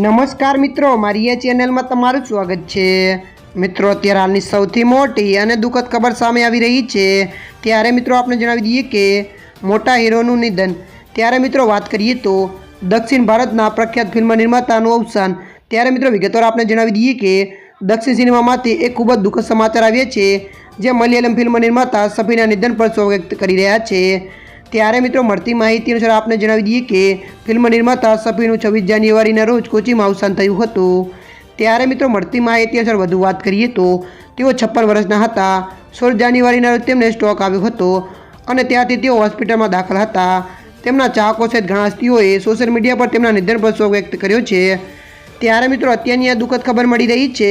નમસ્કાર મિત્રો, મારી એ ચેનલમાં તમારું સ્વાગત છે. મિત્રો, અત્યારે હાલની સૌથી મોટી અને દુઃખદ ખબર સામે આવી રહી છે. ત્યારે મિત્રો આપણે જણાવી દઈએ કે મોટા હીરોનું નિધન. ત્યારે મિત્રો, વાત કરીએ તો દક્ષિણ ભારતના પ્રખ્યાત ફિલ્મ નિર્માતાનું અવસાન. ત્યારે મિત્રો, વિગતવાર આપણે જણાવી દઈએ કે દક્ષિણ સિનેમામાંથી એક ખૂબ જ દુઃખદ સમાચાર આવ્યા છે, જે મલયાલમ ફિલ્મ નિર્માતા સફીના નિધન પર શોક વ્યક્ત કરી રહ્યા છે. ત્યારે મિત્રો મળતી માહિતી અનુસાર આપને જણાવી દઈએ કે ફિલ્મ નિર્માતા સફીનું છવ્વીસ જાન્યુઆરીના રોજ કોચીમાં અવસાન થયું હતું. ત્યારે મિત્રો મળતી માહિતી અનુસાર વધુ વાત કરીએ તો તેઓ છપ્પન વર્ષના હતા. સોળ જાન્યુઆરીના રોજ તેમને સ્ટ્રોક આવ્યો હતો અને ત્યાંથી તેઓ હોસ્પિટલમાં દાખલ હતા. તેમના ચાહકો સહિત ઘણા સ્ત્રીઓએ સોશિયલ મીડિયા પર તેમના નિધન પર શોક વ્યક્ત કર્યો છે. ત્યારે મિત્રો અત્યારની આ દુઃખદ ખબર મળી રહી છે